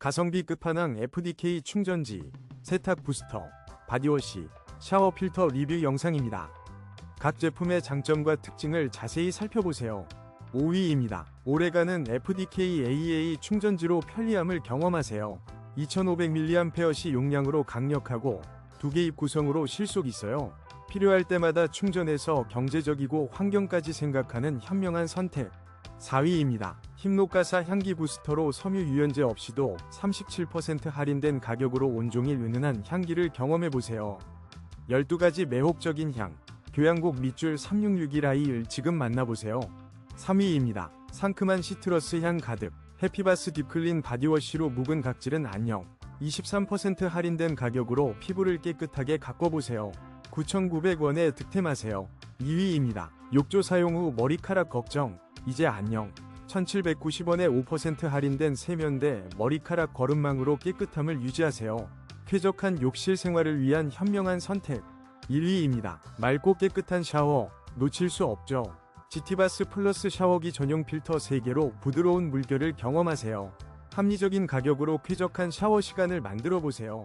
가성비 끝판왕 FDK 충전지, 세탁 부스터, 바디워시, 샤워 필터 리뷰 영상입니다. 각 제품의 장점과 특징을 자세히 살펴보세요. 5위입니다. 오래가는 FDK AA 충전지로 편리함을 경험하세요. 2500mAh 용량으로 강력하고 두 개입 구성으로 실속 있어요. 필요할 때마다 충전해서 경제적이고 환경까지 생각하는 현명한 선택. 4위입니다. 힙노가사 향기 부스터로 섬유 유연제 없이도 37% 할인된 가격으로 온종일 은은한 향기를 경험해보세요. 12가지 매혹적인 향, 교양곡 밑줄 3661i를 지금 만나보세요. 3위입니다. 상큼한 시트러스 향 가득, 해피바스 딥클린 바디워시로 묵은 각질은 안녕. 23% 할인된 가격으로 피부를 깨끗하게 가꿔보세요. 9,900원에 득템하세요. 2위입니다. 욕조 사용 후 머리카락 걱정, 이제 안녕. 1790원에 5% 할인된 세면대 머리카락 거름망으로 깨끗함을 유지하세요. 쾌적한 욕실 생활을 위한 현명한 선택. 1위입니다. 맑고 깨끗한 샤워, 놓칠 수 없죠. GT바스 플러스 샤워기 전용 필터 3개로 부드러운 물결을 경험하세요. 합리적인 가격으로 쾌적한 샤워 시간을 만들어 보세요.